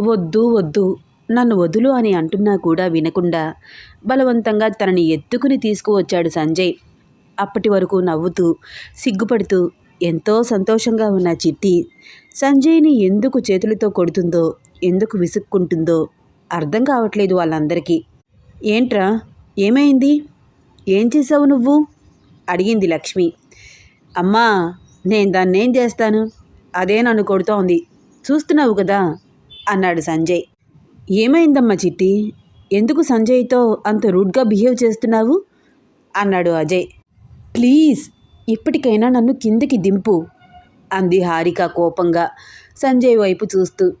వద్దు వద్దు. నన్ను వదులు అని అంటున్నా కూడా వినకుండా బలవంతంగా తనని ఎత్తుకుని తీసుకువచ్చాడు సంజయ్. అప్పటి వరకు నవ్వుతూ సిగ్గుపడుతూ ఎంతో సంతోషంగా ఉన్న చిట్టి సంజయ్ని ఎందుకు చేతులతో కొడుతుందో ఎందుకు విసుక్కుంటుందో అర్థం కావట్లేదు వాళ్ళందరికీ. ఏంట్రా? ఏమైంది? ఏం చేసావు నువ్వు? అడిగింది లక్ష్మి. అమ్మా నేను దాన్ని ఏం చేస్తాను? అదే నన్ను కొడుతోంది. చూస్తున్నావు కదా? అన్నాడు సంజయ్. ఏమైందమ్మా చిట్టి? ఎందుకు సంజయ్తో అంత రూడ్గా బిహేవ్ చేస్తున్నావు? అన్నాడు అజయ్. ప్లీజ్ ఇప్పటికైనా నన్ను కిందకి దింపు అంది హారిక కోపంగా సంజయ్ వైపు చూస్తూ.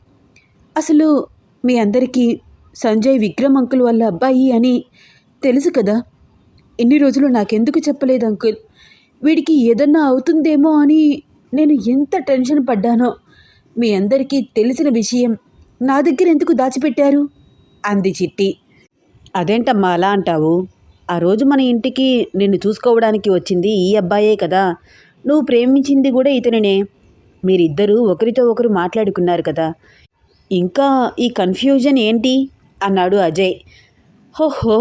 అసలు మీ అందరికీ సంజయ్ విక్రమ్ అంకుల్ వాళ్ళ అబ్బాయి అని తెలుసు కదా? ఎన్ని రోజులు నాకెందుకు చెప్పలేదు అంకుల్? వీడికి ఏదన్నా అవుతుందేమో అని నేను ఎంత టెన్షన్ పడ్డానో మీ అందరికీ తెలిసిన విషయం నా దగ్గర ఎందుకు దాచిపెట్టారు? అంది చిట్టి. అదేంటమ్మా అలా అంటావు? ఆ రోజు మన ఇంటికి నిన్ను చూసుకోవడానికి వచ్చింది ఈ అబ్బాయే కదా. నువ్వు ప్రేమించింది కూడా ఇతనినే. మీరిద్దరూ ఒకరితో ఒకరు మాట్లాడుకున్నారు కదా. ఇంకా ఈ కన్ఫ్యూజన్ ఏంటి? అన్నాడు అజయ్. హోహో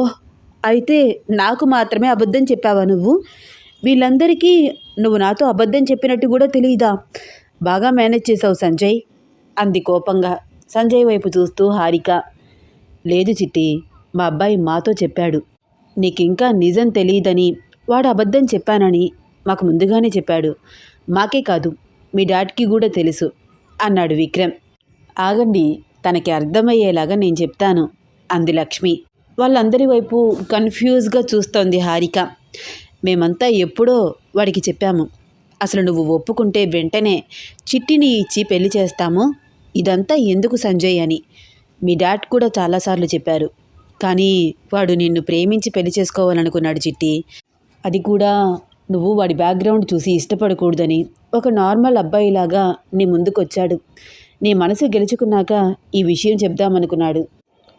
అయితే నాకు మాత్రమే అబద్ధం చెప్పావా నువ్వు? వీళ్ళందరికీ నువ్వు నాతో అబద్ధం చెప్పినట్టు కూడా తెలియదా బాగా మేనేజ్ చేసావు సంజయ్ అంది కోపంగా. సంజయ్ వైపు చూస్తూ హారిక లేదు చిట్టి మా అబ్బాయి మాతో చెప్పాడు. నీకింకా నిజం తెలియదని వాడు అబద్ధం చెప్పానని మాకు ముందుగానే చెప్పాడు. మాకే కాదు మీ డాడ్కి కూడా తెలుసు అన్నాడు విక్రమ్. ఆగండి తనకి అర్థమయ్యేలాగా నేను చెప్తాను అంది లక్ష్మి. వాళ్ళందరి వైపు కన్ఫ్యూజ్గా చూస్తోంది హారిక. మేమంతా ఎప్పుడో వాడికి చెప్పాము. అసలు నువ్వు ఒప్పుకుంటే వెంటనే చిట్టిని ఇచ్చి పెళ్ళి చేస్తాము. ఇదంతా ఎందుకు సంజయ్ అని. మీ డాడ్ కూడా చాలాసార్లు చెప్పారు. కానీ వాడు నిన్ను ప్రేమించి పెళ్ళి చేసుకోవాలనుకున్నాడు చిట్టి. అది కూడా నువ్వు వాడి బ్యాక్గ్రౌండ్ చూసి ఇష్టపడకూడదని ఒక నార్మల్ అబ్బాయిలాగా నీ ముందుకొచ్చాడు. నీ మనసు గెలుచుకున్నాక ఈ విషయం చెప్దామనుకున్నాడు.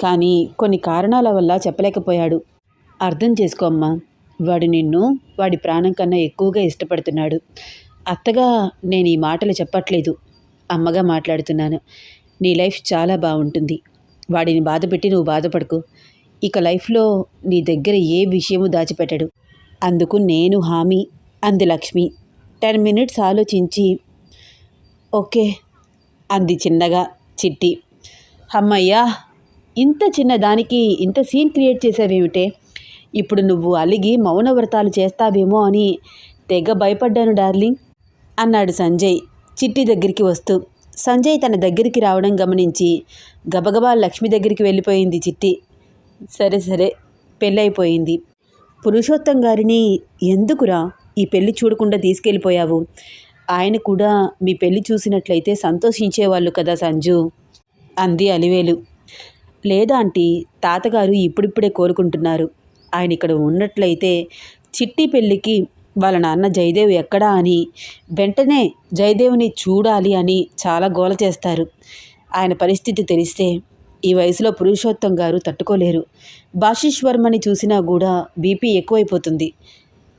కానీ కొన్ని కారణాల వల్ల చెప్పలేకపోయాడు. అర్థం చేసుకో అమ్మా. వాడు నిన్ను వాడి ప్రాణం కన్నా ఎక్కువగా ఇష్టపడుతున్నాడు. అత్తగా నేను ఈ మాటలు చెప్పట్లేదు. అమ్మగా మాట్లాడుతున్నాను. నీ లైఫ్ చాలా బాగుంటుంది. వాడిని బాధపెట్టి నువ్వు బాధపడకు. ఇక లైఫ్లో నీ దగ్గర ఏ విషయము దాచిపెట్టడు. అందుకు నేను హామీ అంది లక్ష్మి. టెన్ మినిట్స్ ఆలోచించి ఓకే అంది చిన్నగా చిట్టి. అమ్మయ్యా ఇంత చిన్న దానికి ఇంత సీన్ క్రియేట్ చేసావేమిటే ఇప్పుడు నువ్వు అలిగి మౌన వ్రతాలు చేస్తావేమో అని తెగ భయపడ్డాను డార్లింగ్ అన్నాడు సంజయ్. చిట్టి దగ్గరికి వస్తూ సంజయ్ తన దగ్గరికి రావడం గమనించి గబగబా లక్ష్మి దగ్గరికి వెళ్ళిపోయింది చిట్టి. సరే సరే పెళ్ళైపోయింది పురుషోత్తం గారిని ఎందుకురా ఈ పెళ్ళి చూడకుండా తీసుకెళ్ళిపోయావు? ఆయన కూడా మీ పెళ్ళి చూసినట్లయితే సంతోషించేవాళ్ళు కదా సంజు అంది అలివేలు. లేదా ఆంటీ తాతగారు ఇప్పుడిప్పుడే కోరుకుంటున్నారు ఆయన ఇక్కడ ఉన్నట్లయితే చిట్టి పెళ్ళికి వాళ్ళ నాన్న జయదేవ్ ఎక్కడా అని వెంటనే జయదేవ్ని చూడాలి అని చాలా గోల చేస్తారు. ఆయన పరిస్థితి తెలిస్తే ఈ వయసులో పురుషోత్తం గారు తట్టుకోలేరు. భాషీశ్వర్మని చూసినా కూడా బీపీ ఎక్కువైపోతుంది.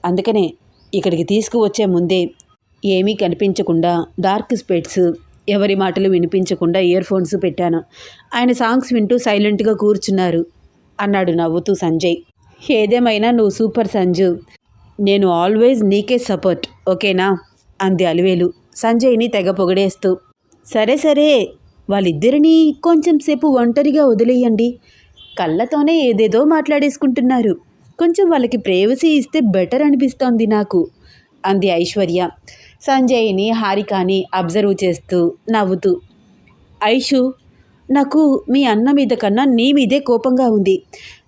అందుకనే ఇక్కడికి తీసుకువచ్చే ముందే ఏమీ కనిపించకుండా డార్క్ స్పెట్స్ ఎవరి మాటలు వినిపించకుండా ఇయర్ ఫోన్స్ పెట్టాను. ఆయన సాంగ్స్ వింటూ సైలెంట్గా కూర్చున్నారు అన్నాడు నవ్వుతూ సంజయ్. ఏదేమైనా నువ్వు సూపర్ సంజు నేను ఆల్వేజ్ నీకే సపోర్ట్ ఓకేనా? అంది అలివేలు. సంజయ్ని తెగ పొగిడేస్తూ. సరే సరే వాళ్ళిద్దరినీ కొంచెం సేపు ఒంటరిగా వదిలేయండి. కళ్ళతోనే ఏదేదో మాట్లాడేసుకుంటున్నారు. కొంచెం వాళ్ళకి ప్రేవసీ ఇస్తే బెటర్ అనిపిస్తోంది నాకు అంది ఐశ్వర్య. సంజయ్ని హారికాని అబ్జర్వ్ చేస్తూ నవ్వుతూ. ఐషు నాకు మీ అన్న మీద కన్నా నీ మీదే కోపంగా ఉంది.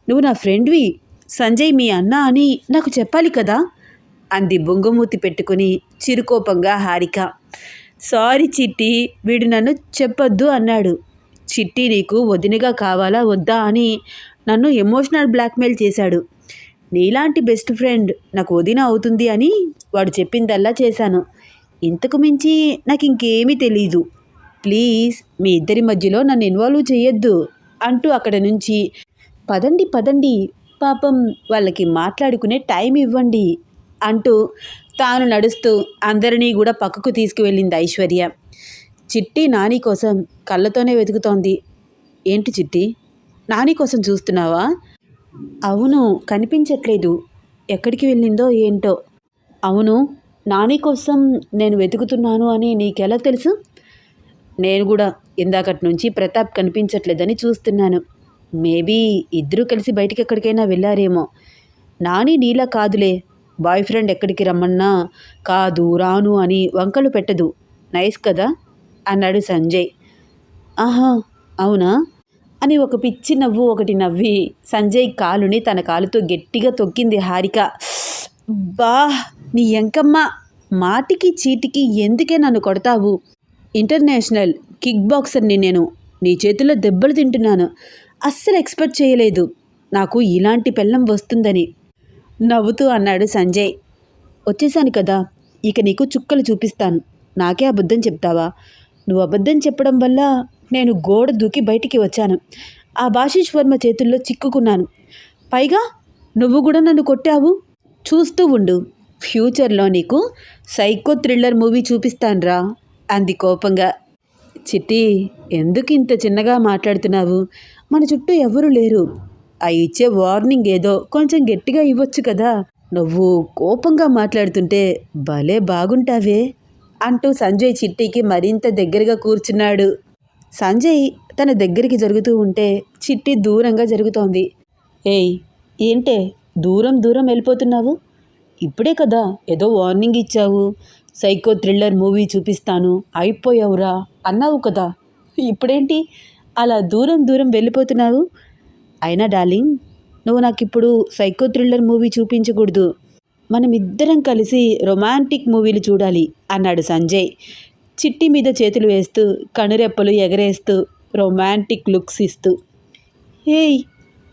నువ్వు నా ఫ్రెండ్వి సంజయ్ మీ అన్న అని నాకు చెప్పాలి కదా అంది బొంగమూతి పెట్టుకుని చిరుకోపంగా హారిక. సారీ చిట్టి వీడు నన్ను చెప్పొద్దు అన్నాడు. చిట్టి నీకు వదినగా కావాలా వద్దా అని నన్ను ఎమోషనల్ బ్లాక్మెయిల్ చేశాడు. నీలాంటి బెస్ట్ ఫ్రెండ్ నాకు వదిన అవుతుంది అని వాడు చెప్పిందల్లా చేశాను. ఇంతకు మించి నాకు ఇంకేమీ తెలీదు. ప్లీజ్ మీ ఇద్దరి మధ్యలో నన్ను ఇన్వాల్వ్ చేయొద్దు అంటూ అక్కడ నుంచి పదండి పదండి పాపం వాళ్ళకి మాట్లాడుకునే టైం ఇవ్వండి అంటూ తాను నడుస్తూ అందరినీ కూడా పక్కకు తీసుకువెళ్ళింది ఐశ్వర్య. చిట్టి నాని కోసం కళ్ళతోనే వెతుకుతోంది. ఏంటి చిట్టి? నాని కోసం చూస్తున్నావా? అవును కనిపించట్లేదు. ఎక్కడికి వెళ్ళిందో ఏంటో. అవును నాని కోసం నేను వెతుకుతున్నాను అని నీకెలా తెలుసు? నేను కూడా ఇందాకటి నుంచి ప్రతాప్ కనిపించట్లేదని చూస్తున్నాను. మేబీ ఇద్దరూ కలిసి బయటికి ఎక్కడికైనా వెళ్ళారేమో. నాని నీలా కాదులే. బాయ్ ఫ్రెండ్ ఎక్కడికి రమ్మన్నా కాదు రాను అని వంకలు పెట్టదు. నైస్ కదా? అన్నాడు సంజయ్. ఆహా అవునా? అని ఒక పిచ్చి నవ్వు ఒకటి నవ్వి సంజయ్ కాలుని తన కాలుతో గట్టిగా తొక్కింది హారిక. బా నీ ఎంకమ్మ మాటికి చీటికి ఎందుకే నన్ను కొడతావు? ఇంటర్నేషనల్ కిక్ బాక్సర్ని నేను. నీ చేతిలో దెబ్బలు తింటున్నాను. అస్సలు ఎక్స్పెక్ట్ చేయలేదు. నాకు ఇలాంటి పెళ్ళం వస్తుందని. నవ్వుతూ అన్నాడు సంజయ్. వచ్చేసాను కదా ఇక నీకు చుక్కలు చూపిస్తాను. నాకే అబద్ధం చెప్తావా? నువ్వు అబద్ధం చెప్పడం వల్ల నేను గోడ దూకి బయటికి వచ్చాను. ఆ భాషీష్ వర్మ చేతుల్లో చిక్కుకున్నాను. పైగా నువ్వు కూడా నన్ను కొట్టావు. చూస్తూ ఉండు. ఫ్యూచర్లో నీకు సైకో థ్రిల్లర్ మూవీ చూపిస్తానురా అంది కోపంగా. చిట్టి ఎందుకు ఇంత చిన్నగా మాట్లాడుతున్నావు? మన చుట్టూ ఎవరూ లేరు. ఆ ఇచ్చే వార్నింగ్ ఏదో కొంచెం గట్టిగా ఇవ్వచ్చు కదా. నువ్వు కోపంగా మాట్లాడుతుంటే భలే బాగుంటావే అంటూ సంజయ్ చిట్టికి మరింత దగ్గరగా కూర్చున్నాడు. సంజయ్ తన దగ్గరికి జరుగుతూ ఉంటే చిట్టి దూరంగా జరుగుతోంది. ఏయ్ ఏంటే? దూరం దూరం వెళ్ళిపోతున్నావు? ఇప్పుడే కదా ఏదో వార్నింగ్ ఇచ్చావు. సైకో థ్రిల్లర్ మూవీ చూపిస్తాను. అయిపోయావురా అన్నావు కదా. ఇప్పుడేంటి? అలా దూరం దూరం వెళ్ళిపోతున్నావు? అయినా డార్లింగ్ నువ్వు నాకు ఇప్పుడు సైకో థ్రిల్లర్ మూవీ చూపించకూడదు. మనం ఇద్దరం కలిసి రొమాంటిక్ మూవీలు చూడాలి అన్నాడు సంజయ్. చిట్టి మీద చేతులు వేస్తూ కనురెప్పలు ఎగరేస్తూ రొమాంటిక్ లుక్స్ ఇస్తూ. ఏయ్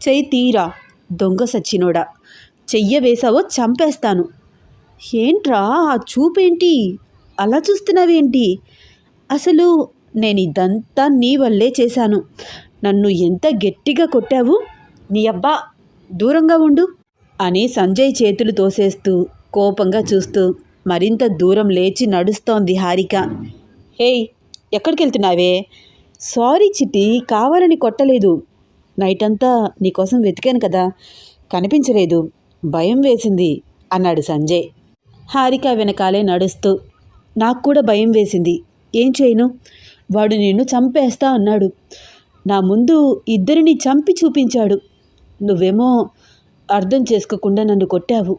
చెయ్యి తీరా దొంగ సచ్చినోడా. చెయ్య వేసావో చంపేస్తాను. ఏంట్రా ఆ చూపేంటి? అలా చూస్తున్నావేంటి? అసలు నేను ఇదంతా నీ వల్లే చేశాను. నన్ను ఎంత గట్టిగా కొట్టావు? నీ అబ్బా దూరంగా ఉండు అని సంజయ్ చేతులు తోసేస్తూ కోపంగా చూస్తూ మరింత దూరం లేచి నడుస్తోంది హారిక. హేయ్ ఎక్కడికి వెళ్తున్నావే సారీ చిట్టి కావాలని కొట్టలేదు. నైట్ అంతా నీకోసం వెతికాను కదా కనిపించలేదు. భయం వేసింది అన్నాడు సంజయ్. హారిక వెనకాలే నడుస్తూ నాకు కూడా భయం వేసింది. ఏం చేయను? వాడు నిన్ను చంపేస్తా అన్నాడు. నా ముందు ఇద్దరిని చంపి చూపించాడు. నువ్వేమో అర్థం చేసుకోకుండా నన్ను కొట్టావు.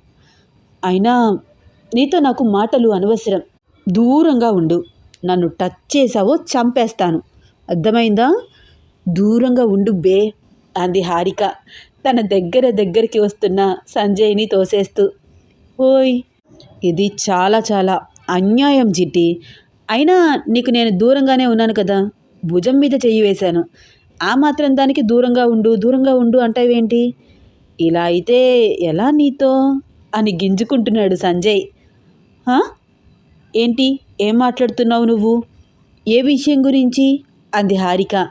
అయినా నీతో నాకు మాటలు అనవసరం. దూరంగా ఉండు. నన్ను టచ్ చేసావో చంపేస్తాను. అర్థమైందా? దూరంగా ఉండు బే అంది హారిక. తన దగ్గర దగ్గరికి వస్తున్న సంజయ్ని తోసేస్తూ. ఓయ్ ఇది చాలా చాలా అన్యాయం జిట్టి అయినా నీకు నేను దూరంగానే ఉన్నాను కదా. భుజం మీద చెయ్యి వేశాను. ఆ మాత్రం దానికి దూరంగా ఉండు దూరంగా ఉండు అంటావేంటి? ఇలా అయితే ఎలా నీతో? అని గింజుకుంటున్నాడు సంజయ్. ఏంటి? ఏం మాట్లాడుతున్నావు నువ్వు? ఏ విషయం గురించి? అంది హారిక.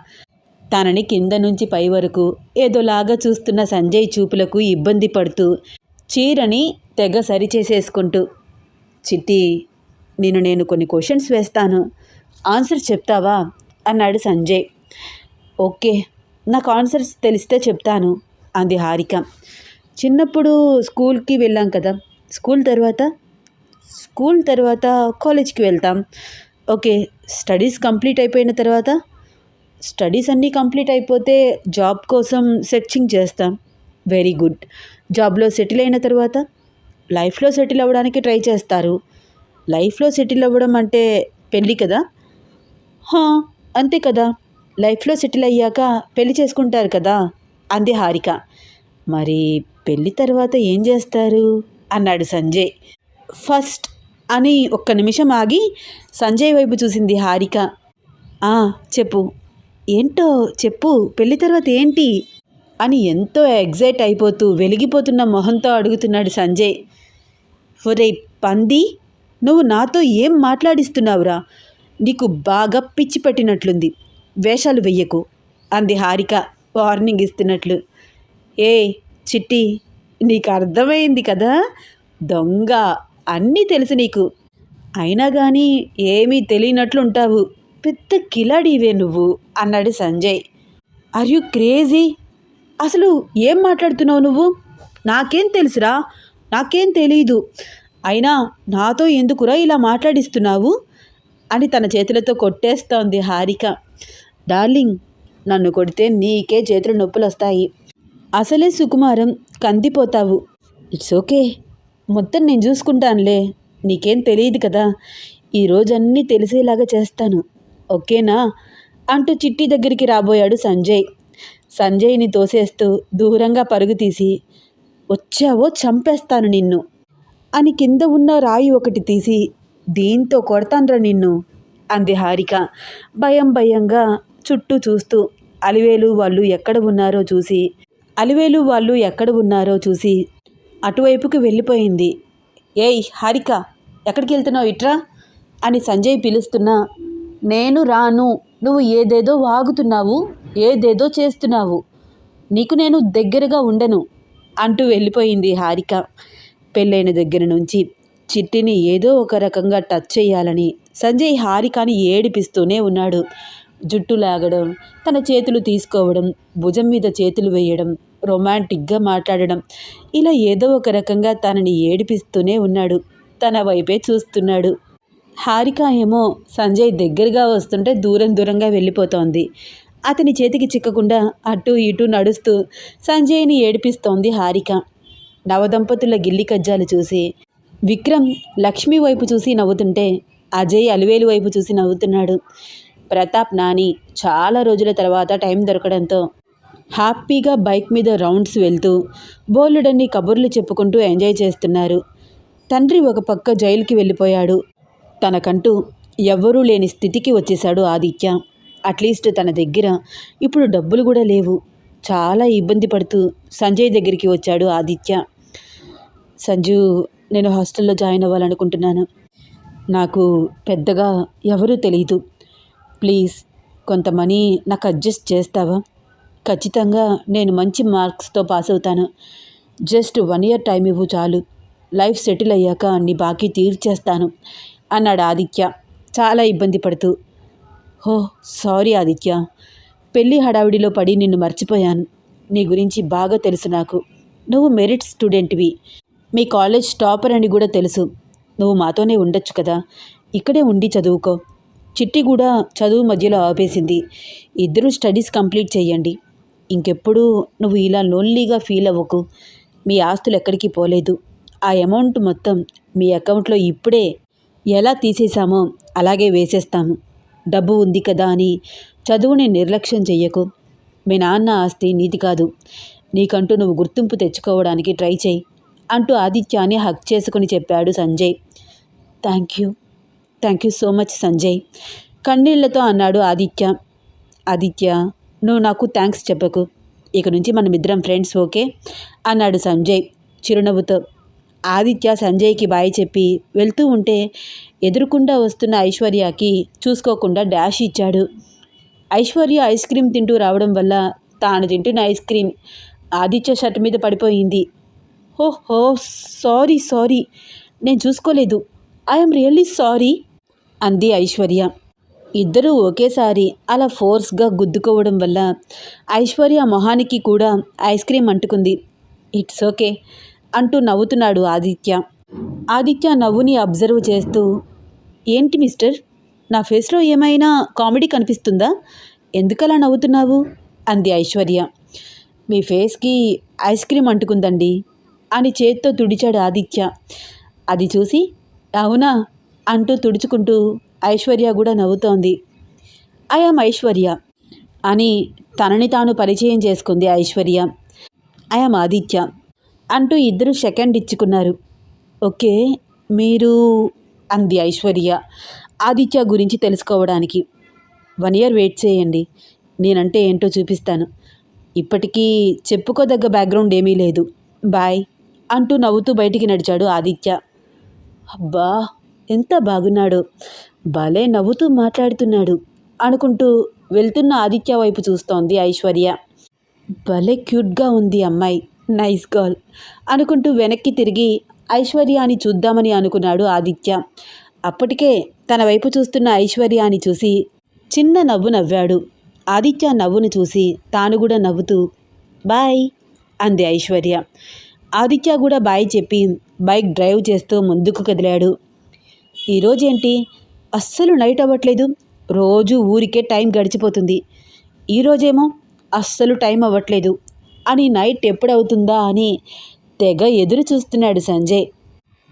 తనని కింద నుంచి పై వరకు ఏదోలాగా చూస్తున్న సంజయ్ చూపులకు ఇబ్బంది పడుతూ చీరని తెగ సరిచేసేసుకుంటూ చిట్టి నేను నేను కొన్ని క్వశ్చన్స్ వేస్తాను. ఆన్సర్ చెప్తావా? అన్నాడు సంజయ్. ఓకే నాకు ఆన్సర్స్ తెలిస్తే చెప్తాను అంది హారిక. చిన్నప్పుడు స్కూల్కి వెళ్ళాం కదా స్కూల్ తర్వాత? స్కూల్ తర్వాత కాలేజ్కి వెళ్తాం. ఓకే స్టడీస్ కంప్లీట్ అయిపోయిన తర్వాత? స్టడీస్ అన్నీ కంప్లీట్ అయిపోతే జాబ్ కోసం సెర్చింగ్ చేస్తాం. Very good. జాబ్లో సెటిల్ అయిన తర్వాత? లైఫ్లో సెటిల్ అవ్వడానికి ట్రై చేస్తారు. లైఫ్లో సెటిల్ అవ్వడం అంటే పెళ్ళి కదా? హా, అంతే కదా. లైఫ్లో సెటిల్ అయ్యాక పెళ్ళి చేసుకుంటారు కదా? అంది హారిక. మరి పెళ్ళి తర్వాత ఏం చేస్తారు? అన్నాడు సంజయ్. ఫస్ట్ అని ఒక్క నిమిషం ఆగి సంజయ్ వైపు చూసింది హారిక. "ఆ, చెప్పు. ఏంటో చెప్పు పెళ్ళి తర్వాత ఏంటి? అని ఎంతో ఎగ్జైట్ అయిపోతూ వెలిగిపోతున్న మొహంతో అడుగుతున్నాడు సంజయ్. ఒరే పంది నువ్వు నాతో ఏం మాట్లాడిస్తున్నావురా? నీకు బాగా పిచ్చి పట్టినట్లుంది. వేషాలు వెయ్యకు అంది హారిక వార్నింగ్ ఇస్తున్నట్లు. ఏ చిట్టి నీకు అర్థమైంది కదా? దొంగ అన్నీ తెలుసు నీకు. అయినా కానీ ఏమీ తెలియనట్లుంటావు. పెద్ద కిలాడివే నువ్వు అన్నాడు సంజయ్. ఆర్ యు క్రేజీ అసలు ఏం మాట్లాడుతున్నావు నువ్వు? నాకేం తెలుసురా? నాకేం తెలీదు. అయినా నాతో ఎందుకురా ఇలా మాట్లాడిస్తున్నావు? అని తన చేతులతో కొట్టేస్తోంది హారిక. డార్లింగ్ నన్ను కొడితే నీకే చేతులు నొప్పులు వస్తాయి అసలే సుకుమారం కందిపోతావు. It's okay. మొత్తం నేను చూసుకుంటానులే. నీకేం తెలియదు కదా. ఈరోజన్నీ తెలిసేలాగా చేస్తాను. ఓకేనా? అంటూ చిట్టి దగ్గరికి రాబోయాడు సంజయ్. సంజయ్ని తోసేస్తూ దూరంగా పరుగు తీసి వచ్చావో చంపేస్తాను నిన్ను. అని కింద ఉన్న రాయి ఒకటి తీసి దీంతో కొడతాన్రా నిన్ను అంది హారిక. భయం భయంగా చుట్టూ చూస్తూ అలివేలు వాళ్ళు ఎక్కడ ఉన్నారో చూసి అలివేలు వాళ్ళు ఎక్కడ ఉన్నారో చూసి అటువైపుకి వెళ్ళిపోయింది. ఏయ్ హారిక ఎక్కడికి వెళ్తున్నావు ఇట్రా? అని సంజయ్ పిలుస్తున్నా నేను రాను నువ్వు ఏదేదో వాగుతున్నావు ఏదేదో చేస్తున్నావు నీకు నేను దగ్గరగా ఉండను అంటూ వెళ్ళిపోయింది హారిక. పెళ్ళైన దగ్గర నుంచి చిట్టిని ఏదో ఒక రకంగా టచ్ చేయాలని సంజయ్ హారికని ఏడిపిస్తూనే ఉన్నాడు. జుట్టు లాగడం తన చేతులు తీసుకోవడం భుజం మీద చేతులు వేయడం రొమాంటిక్గా మాట్లాడడం ఇలా ఏదో ఒక రకంగా తనని ఏడిపిస్తూనే ఉన్నాడు. తన వైపే చూస్తున్నాడు. హారిక ఏమో సంజయ్ దగ్గరగా వస్తుంటే దూరం దూరంగా వెళ్ళిపోతోంది. అతని చేతికి చిక్కకుండా అటు ఇటు నడుస్తూ సంజయ్ని ఏడిపిస్తోంది హారిక. నవదంపతుల గిల్లి కజ్జాలు చూసి విక్రమ్ లక్ష్మి వైపు చూసి నవ్వుతుంటే అజయ్ అలివేలు వైపు చూసి నవ్వుతున్నాడు. ప్రతాప్ నాని చాలా రోజుల తర్వాత టైం దొరకడంతో హ్యాపీగా బైక్ మీద రౌండ్స్ వెళ్తూ బోలుడన్ని కబుర్లు చెప్పుకుంటూ ఎంజాయ్ చేస్తున్నారు. తండ్రి ఒక పక్క జైలుకి వెళ్ళిపోయాడు. తనకంటూ ఎవ్వరూ లేని స్థితికి వచ్చేశాడు ఆదిత్య. అట్లీస్ట్ తన దగ్గర ఇప్పుడు డబ్బులు కూడా లేవు. చాలా ఇబ్బంది పడుతూ సంజయ్ దగ్గరికి వచ్చాడు ఆదిత్య. సంజు నేను హాస్టల్లో జాయిన్ అవ్వాలనుకుంటున్నాను. నాకు పెద్దగా ఎవరూ తెలియదు ప్లీజ్ కొంత మనీ నాకు అడ్జస్ట్ చేస్తావా? ఖచ్చితంగా నేను మంచి మార్క్స్తో పాస్ అవుతాను. జస్ట్ వన్ ఇయర్ టైం ఇవ్వు చాలు. లైఫ్ సెటిల్ అయ్యాక నీ బాకీ తీర్చేస్తాను అన్నాడు ఆదిత్య. చాలా ఇబ్బంది పడుతూ. హో సారీ ఆదిత్య. పెళ్ళి హడావిడిలో పడి నిన్ను మర్చిపోయాను. నీ గురించి బాగా తెలుసు నాకు. నువ్వు మెరిట్ స్టూడెంట్వి. మీ కాలేజ్ టాపర్ అని కూడా తెలుసు. నువ్వు మాతోనే ఉండొచ్చు కదా. ఇక్కడే ఉండి చదువుకో. చిట్టి కూడా చదువు మధ్యలో ఆపేసింది. ఇద్దరూ స్టడీస్ కంప్లీట్ చేయండి ఇంకెప్పుడు నువ్వు ఇలా లోన్లీగా ఫీల్ అవ్వకు. మీ ఆస్తులు ఎక్కడికి పోలేదు. ఆ అమౌంట్ మొత్తం మీ అకౌంట్లో ఇప్పుడే ఎలా తీసేసామో అలాగే వేసేస్తాము. డబ్బు ఉంది కదా అని చదువుని నిర్లక్ష్యం చెయ్యకు. మీ నాన్న ఆస్తి నీది కాదు. నీకంటూ నువ్వు గుర్తింపు తెచ్చుకోవడానికి ట్రై చేయి అంటూ ఆదిత్యాన్ని హక్ చేసుకుని చెప్పాడు Sanjay. Thank you. Thank you so much Sanjay. కన్నీళ్ళతో అన్నాడు ఆదిత్య. ఆదిత్య నువ్వు నాకు థ్యాంక్స్ చెప్పకు. ఇక నుంచి మనమిద్దరం ఫ్రెండ్స్ ఓకే? అన్నాడు సంజయ్ చిరునవ్వుతో. ఆదిత్య సంజయ్కి బాయ్ చెప్పి వెళ్తూ ఉంటే ఎదురుకుండా వస్తున్న ఐశ్వర్యకి చూసుకోకుండా డాష్ ఇచ్చాడు. ఐశ్వర్య ఐస్ క్రీమ్ తింటూ రావడం వల్ల తాను తింటున్న ఐస్ క్రీమ్ ఆదిత్య షర్ట్ మీద పడిపోయింది. ఓహో సారీ సారీ. నేను చూసుకోలేదు. ఐఎమ్ రియల్లీ సారీ అంది ఐశ్వర్య. ఇద్దరూ ఒకేసారి అలా ఫోర్స్గా గుద్దుకోవడం వల్ల ఐశ్వర్య మొహానికి కూడా ఐస్ క్రీమ్ అంటుకుంది. ఇట్స్ ఓకే అంటూ నవ్వుతున్నాడు ఆదిత్య. ఆదిత్య నవ్వుని అబ్జర్వ్ చేస్తూ ఏంటి మిస్టర్ నా ఫేస్లో ఏమైనా కామెడీ కనిపిస్తుందా? ఎందుకలా నవ్వుతున్నావు? అంది ఐశ్వర్య. మీ ఫేస్కి ఐస్ క్రీమ్ అంటుకుందండి. అని చేత్తో తుడిచాడు ఆదిత్య. అది చూసి అవునా? అంటూ తుడుచుకుంటూ ఐశ్వర్య కూడా నవ్వుతోంది. ఐఎమ్ ఐశ్వర్య అని తనని తాను పరిచయం చేసుకుంది ఐశ్వర్య. ఐఎమ్ ఆదిత్య అంటూ ఇద్దరు సెకండ్ ఇచ్చుకున్నారు. ఓకే మీరు? అంది ఐశ్వర్య ఆదిత్య గురించి తెలుసుకోవడానికి. వన్ ఇయర్ వెయిట్ చేయండి. నేనంటే ఏంటో చూపిస్తాను. ఇప్పటికీ చెప్పుకోదగ్గ బ్యాక్గ్రౌండ్ ఏమీ లేదు. బాయ్. అంటూ నవ్వుతూ బయటికి నడిచాడు ఆదిత్య. అబ్బా ఎంత బాగున్నాడు. భలే నవ్వుతూ మాట్లాడుతున్నాడు అనుకుంటూ వెళ్తున్న ఆదిత్య వైపు చూస్తోంది ఐశ్వర్య. భలే క్యూట్గా ఉంది అమ్మాయి నైస్ గర్ల్ అనుకుంటూ వెనక్కి తిరిగి ఐశ్వర్యాని చూద్దామని అనుకున్నాడు ఆదిత్య. అప్పటికే తన వైపు చూస్తున్న ఐశ్వర్యాని చూసి చిన్న నవ్వు నవ్వాడు. ఆదిత్య నవ్వును చూసి తాను కూడా నవ్వుతూ బాయ్ అంది ఐశ్వర్య. ఆదిత్య కూడా బాయ్ చెప్పి బైక్ డ్రైవ్ చేస్తూ ముందుకు కదిలాడు. ఈరోజేంటి అస్సలు నైట్ అవ్వట్లేదు. రోజు ఊరికే టైం గడిచిపోతుంది. ఈరోజేమో అస్సలు టైం అవ్వట్లేదు. అని నైట్ ఎప్పుడవుతుందా అని తెగ ఎదురు చూస్తున్నాడు సంజయ్.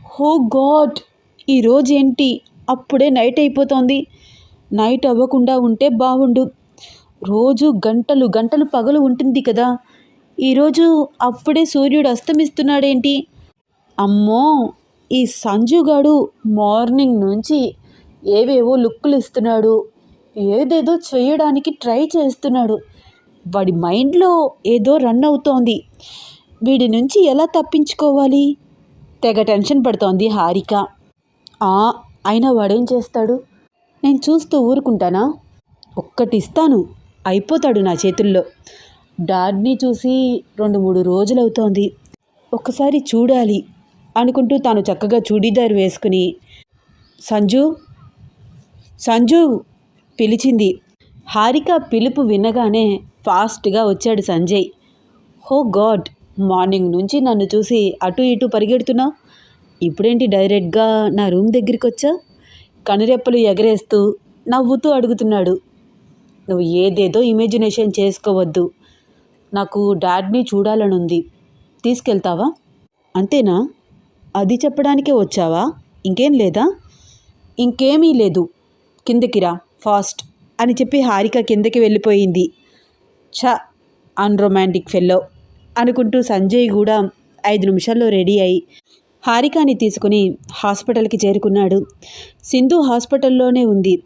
హో గాడ్! ఈరోజేంటి అప్పుడే నైట్ అయిపోతోంది. నైట్ అవ్వకుండా ఉంటే బాగుండు రోజు గంటలు గంటలు పగలు ఉంటుంది కదా. ఈరోజు అప్పుడే సూర్యుడు అస్తమిస్తున్నాడేంటి? అమ్మో! ఈ సంజుగాడు మార్నింగ్ నుంచి ఏవేవో లుక్కులు ఇస్తున్నాడు. ఏదేదో చేయడానికి ట్రై చేస్తున్నాడు. వాడి మైండ్లో ఏదో రన్ అవుతోంది. వీడి నుంచి ఎలా తప్పించుకోవాలి? తెగ టెన్షన్ పడుతోంది హారిక. ఆ అయినా వాడేం చేస్తాడు? నేను చూస్తూ ఊరుకుంటానా? ఒక్కటి ఇస్తాను. అయిపోతాడు నా చేతుల్లో. డాడ్ని చూసి రెండు మూడు రోజులవుతోంది. ఒకసారి చూడాలి అనుకుంటూ తాను చక్కగా చూడీదారు వేసుకుని సంజు సంజు పిలిచింది. హారిక పిలుపు వినగానే ఫాస్ట్గా వచ్చాడు సంజయ్. హో గాడ్ మార్నింగ్ నుంచి నన్ను చూసి అటు ఇటు పరిగెడుతున్నావు? ఇప్పుడేంటి డైరెక్ట్గా నా రూమ్ దగ్గరికి వచ్చా కనురెప్పలు ఎగరేస్తూ నవ్వుతూ అడుగుతున్నాడు. నువ్వు ఏదేదో ఇమాజినేషన్ చేసుకోవద్దు. నాకు డాడ్ని చూడాలనుంది. తీసుకెళ్తావా? అంతేనా? అది చెప్పడానికే వచ్చావా? ఇంకేం లేదా? ఇంకేమీ లేదు. కిందకి రా ఫాస్ట్ అని చెప్పి హారిక కిందకి వెళ్ళిపోయింది. ఛ అన్రొమాంటిక్ ఫెల్లో అనుకుంటూ సంజయ్ కూడా ఐదు నిమిషాల్లో రెడీ అయి హారికాని తీసుకుని హాస్పిటల్కి చేరుకున్నాడు. సింధు హాస్పిటల్లోనే ఉంది.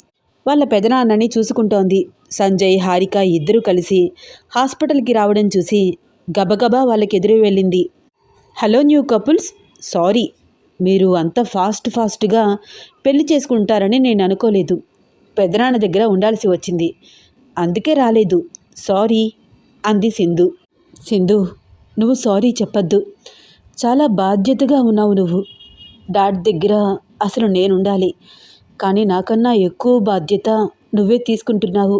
వాళ్ళ పెదనాన్నని చూసుకుంటోంది. సంజయ్ హారిక ఇద్దరూ కలిసి హాస్పిటల్కి రావడం చూసి గబగబా వాళ్ళకి ఎదురు వెళ్ళింది. హలో న్యూ కపుల్స్ సారీ మీరు అంత ఫాస్ట్ ఫాస్ట్గా పెళ్ళి చేసుకుంటారని నేను అనుకోలేదు. పెదనాన్న దగ్గర ఉండాల్సి వచ్చింది. అందుకే రాలేదు. సారీ అంది సింధు. సింధు నువ్వు సారీ చెప్పద్దు. చాలా బాధ్యతగా ఉన్నావు నువ్వు. డాడ్ దగ్గర అసలు నేనుండాలి. కానీ నాకన్నా ఎక్కువ బాధ్యత నువ్వే తీసుకుంటున్నావు.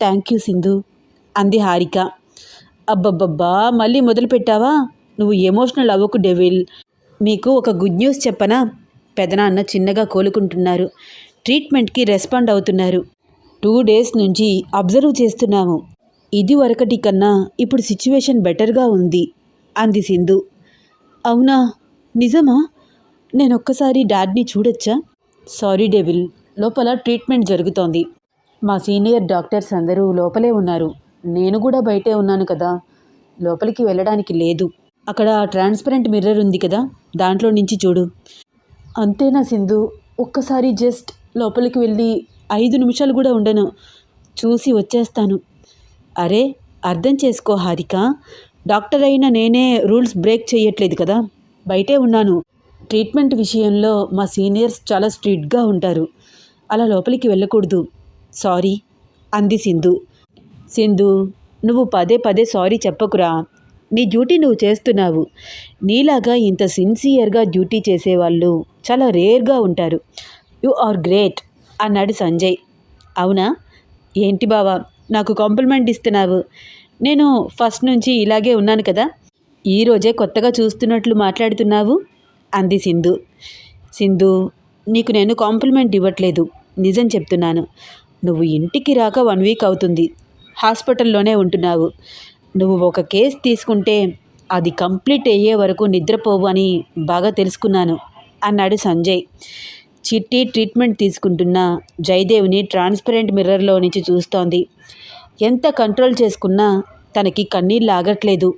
థ్యాంక్ యూ సింధు అంది హారిక. అబ్బబ్బబ్బా మళ్ళీ మొదలుపెట్టావా నువ్వు ఎమోషనల్ అవ్వకు డెవిల్. మీకు ఒక గుడ్ న్యూస్ చెప్పనా? పెదనాన్న చిన్నగా కోలుకుంటున్నారు. ట్రీట్మెంట్కి రెస్పాండ్ అవుతున్నారు. టూ డేస్ నుంచి అబ్జర్వ్ చేస్తున్నాము. ఇది వరకటి కన్నా ఇప్పుడు సిచ్యువేషన్ బెటర్గా ఉంది అంది సింధు. అవునా? నిజమా? నేను ఒక్కసారి డాడ్ని చూడొచ్చా? సారీ డెవిల్ లోపల ట్రీట్మెంట్ జరుగుతోంది. మా సీనియర్ డాక్టర్స్ అందరూ లోపలే ఉన్నారు. నేను కూడా బయటే ఉన్నాను కదా. లోపలికి వెళ్ళడానికి లేదు. అక్కడ ట్రాన్స్పరెంట్ మిర్రర్ ఉంది కదా. దాంట్లో నుంచి చూడు. అంతేనా సింధు? ఒక్కసారి జస్ట్ లోపలికి వెళ్ళి ఐదు నిమిషాలు కూడా ఉండను. చూసి వచ్చేస్తాను. అరే అర్థం చేసుకో హారిక. డాక్టర్ అయిన నేనే రూల్స్ బ్రేక్ చేయట్లేదు కదా. బయటే ఉన్నాను. ట్రీట్మెంట్ విషయంలో మా సీనియర్స్ చాలా స్ట్రిక్ట్గా ఉంటారు. అలా లోపలికి వెళ్ళకూడదు. సారీ అంది సింధు. సింధు నువ్వు పదే పదే సారీ చెప్పకురా. నీ డ్యూటీ నువ్వు చేస్తున్నావు. నీలాగా ఇంత సిన్సియర్గా డ్యూటీ చేసేవాళ్ళు చాలా రేర్గా ఉంటారు. యు ఆర్ గ్రేట్ అన్నాడు సంజయ్. అవునా? ఏంటి బావా నాకు కాంప్లిమెంట్ ఇస్తున్నావు. నేను ఫస్ట్ నుంచి ఇలాగే ఉన్నాను కదా. ఈరోజే కొత్తగా చూస్తున్నట్లు మాట్లాడుతున్నావు. అంది సింధు. సింధు నీకు నేను కాంప్లిమెంట్ ఇవ్వట్లేదు. నిజం చెప్తున్నాను. నువ్వు ఇంటికి రాక వన్ వీక్ అవుతుంది. హాస్పిటల్లోనే ఉంటున్నావు. నువ్వు ఒక కేసు తీసుకుంటే అది కంప్లీట్ అయ్యే వరకు నిద్రపోవు అని బాగా తెలుసుకున్నాను అన్నాడు సంజయ్. చిట్టి ట్రీట్మెంట్ తీసుకుంటున్న జయదేవ్ని ట్రాన్స్పరెంట్ మిర్రర్లో నుంచి చూస్తోంది. ఎంత కంట్రోల్ చేసుకున్నా తనకి కన్నీళ్ళు ఆగట్లేదు.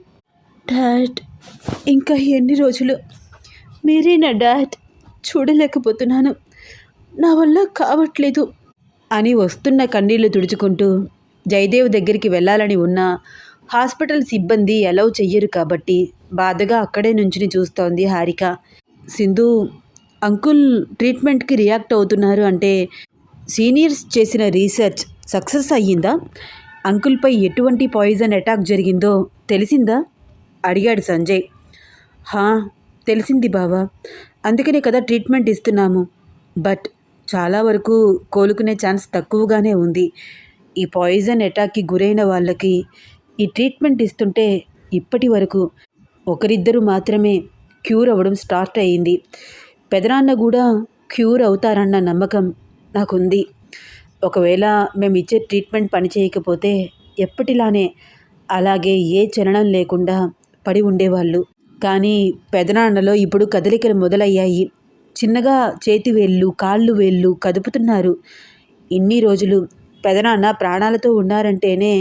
డాడ్ ఇంకా ఎన్ని రోజులు మీరే నా డాడ్ చూడలేకపోతున్నాను. నా వల్ల కావట్లేదు అని వస్తున్న కన్నీళ్ళు తుడుచుకుంటూ జయదేవ్ దగ్గరికి వెళ్ళాలని ఉన్నా హాస్పిటల్ సిబ్బంది అలౌ చెయ్యరు కాబట్టి బాధగా అక్కడే నుంచుని చూస్తోంది హారిక. సింధు అంకుల్ ట్రీట్మెంట్కి రియాక్ట్ అవుతున్నారు అంటే సీనియర్స్ చేసిన రీసెర్చ్ సక్సెస్ అయ్యిందా? అంకుల్పై ఎటువంటి పాయిజన్ అటాక్ జరిగిందో తెలిసిందా? అడిగాడు సంజయ్. హా తెలిసింది బావా. అందుకనే కదా ట్రీట్మెంట్ ఇస్తున్నాము. బట్ చాలా వరకు కోలుకునే ఛాన్స్ తక్కువగానే ఉంది. ఈ పాయిజన్ అటాక్కి గురైన వాళ్ళకి ఈ ట్రీట్మెంట్ ఇస్తుంటే ఇప్పటి వరకు ఒకరిద్దరు మాత్రమే క్యూర్ అవ్వడం స్టార్ట్ అయ్యింది. పెదనాన్న కూడా క్యూర్ అవుతారన్న నమ్మకం నాకుంది. ఒకవేళ మేము ఇచ్చే ట్రీట్మెంట్ పని చేయకపోతే ఎప్పటిలానే అలాగే ఏ చలనం లేకుండా పడి ఉండేవాళ్ళు. కానీ పెదనాన్నలో ఇప్పుడు కదలికలు మొదలయ్యాయి. చిన్నగా చేతి వేళ్ళు కాళ్ళు వేళ్ళు కదుపుతున్నారు. ఇన్ని రోజులు పెదనాన్న ప్రాణాలతో ఉన్నారంటేనే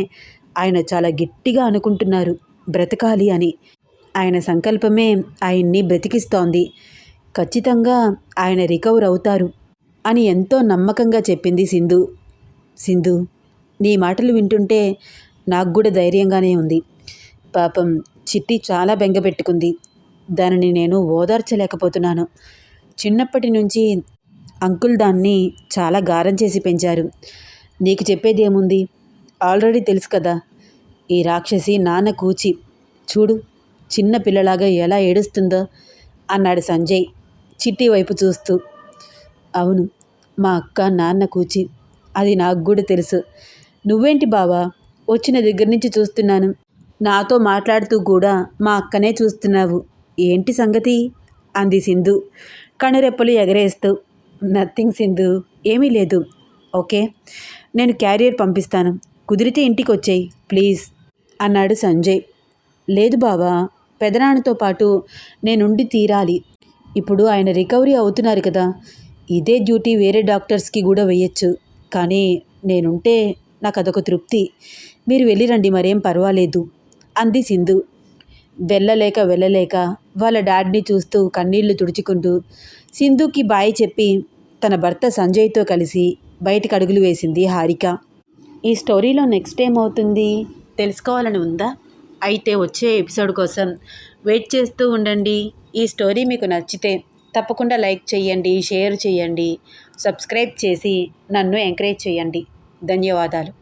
ఆయన చాలా గట్టిగా అనుకుంటున్నారు. బ్రతకాలి అని. ఆయన సంకల్పమే ఆయన్ని బ్రతికిస్తోంది. ఖచ్చితంగా ఆయన రికవర్ అవుతారు అని ఎంతో నమ్మకంగా చెప్పింది సింధు. సింధు నీ మాటలు వింటుంటే నాకు కూడా ధైర్యంగానే ఉంది. పాపం చిట్టి చాలా బెంగ పెట్టుకుంది. దానిని నేను ఓదార్చలేకపోతున్నాను. చిన్నప్పటి నుంచి అంకుల్ దాన్ని చాలా గారం చేసి పెంచారు. నీకు చెప్పేది ఏముంది ఆల్రెడీ తెలుసు కదా ఈ రాక్షసి నాన్న కూచి. చూడు చిన్న పిల్లలాగా ఎలా ఏడుస్తుందో అన్నాడు సంజయ్ చిట్టి వైపు చూస్తూ. అవును మా అక్క నాన్న కూచి. అది నాకు కూడా తెలుసు. నువ్వేంటి బావా వచ్చిన దగ్గర నుంచి చూస్తున్నాను. నాతో మాట్లాడుతూ కూడా మా అక్కనే చూస్తున్నావు. ఏంటి సంగతి? అంది సింధు. కనురెప్పలు ఎగరేస్తూ నథింగ్ సింధు ఏమీ లేదు. ఓకే నేను క్యారియర్ పంపిస్తాను. కుదిరితే ఇంటికి వచ్చేయి ప్లీజ్ అన్నాడు సంజయ్. లేదు బావా పెదనాన్నతో పాటు నేనుండి తీరాలి. ఇప్పుడు ఆయన రికవరీ అవుతున్నారు కదా. ఇదే డ్యూటీ వేరే డాక్టర్స్కి కూడా వేయచ్చు. కానీ నేనుంటే నాకు అదొక తృప్తి. మీరు వెళ్ళిరండి మరేం పర్వాలేదు. అంది సింధు. వెళ్ళలేక వెళ్ళలేక వాళ్ళ డాడ్ని చూస్తూ కన్నీళ్ళు తుడుచుకుంటూ సింధుకి బాయ్ చెప్పి తన భర్త సంజయ్తో కలిసి బయటకు అడుగులు వేసింది హారిక. ఈ స్టోరీలో నెక్స్ట్ ఏమవుతుంది తెలుసుకోవాలని ఉందా? అయితే వచ్చే ఎపిసోడ్ కోసం వెయిట్ చేస్తూ ఉండండి. ఈ స్టోరీ మీకు నచ్చితే తప్పకుండా లైక్ చేయండి షేర్ చేయండి సబ్స్క్రైబ్ చేసి నన్ను ఎంకరేజ్ చేయండి. ధన్యవాదాలు.